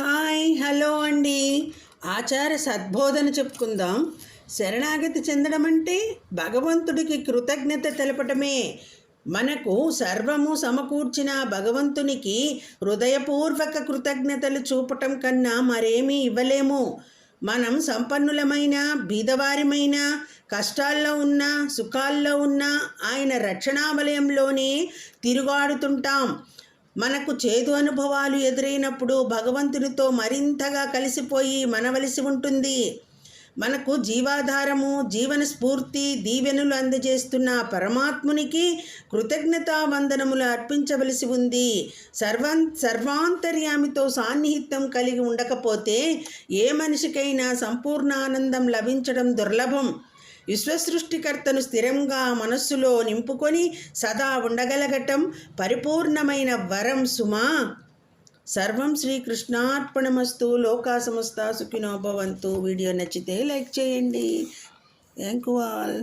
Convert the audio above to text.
Hi hello అండి. ఆచార సద్బోధన చెప్పుకుందాం. శరణాగతి చెందడం అంటే భగవంతుడికి కృతజ్ఞత తెలపటమే. మనకు సర్వము సమకూర్చిన భగవంతునికి హృదయపూర్వక కృతజ్ఞతలు చూపటం కన్నా మరేమీ ఇవ్వలేము. మనం సంపన్నులమైన బీదవారిమైన కష్టాల్లో ఉన్న సుఖాల్లో ఉన్న ఆయన రక్షణావలయంలోనే తిరుగాడుతుంటాం. మనకు చేదు అనుభవాలు ఎదురైనప్పుడు భగవంతునితో మరింతగా కలిసిపోయి మనవలసి ఉంటుంది. మనకు జీవాధారము జీవన స్ఫూర్తి దీవెనులు అందజేస్తున్న పరమాత్మునికి కృతజ్ఞతా వందనములు అర్పించవలసి ఉంది. సర్వం సర్వాంతర్యామితో సాన్నిహిత్యం కలిగి ఉండకపోతే ఏ మనిషికైనా సంపూర్ణ ఆనందం లభించడం దుర్లభం. విశ్వసృష్టికర్తను స్థిరంగా మనస్సులో నింపుకొని సదా ఉండగలగటం పరిపూర్ణమైన వరం సుమా. సర్వం శ్రీకృష్ణార్పణమస్తు లోకా సమస్త సుఖినో భవంతు వీడియో నచ్చితే లైక్ చేయండి. Thank you all.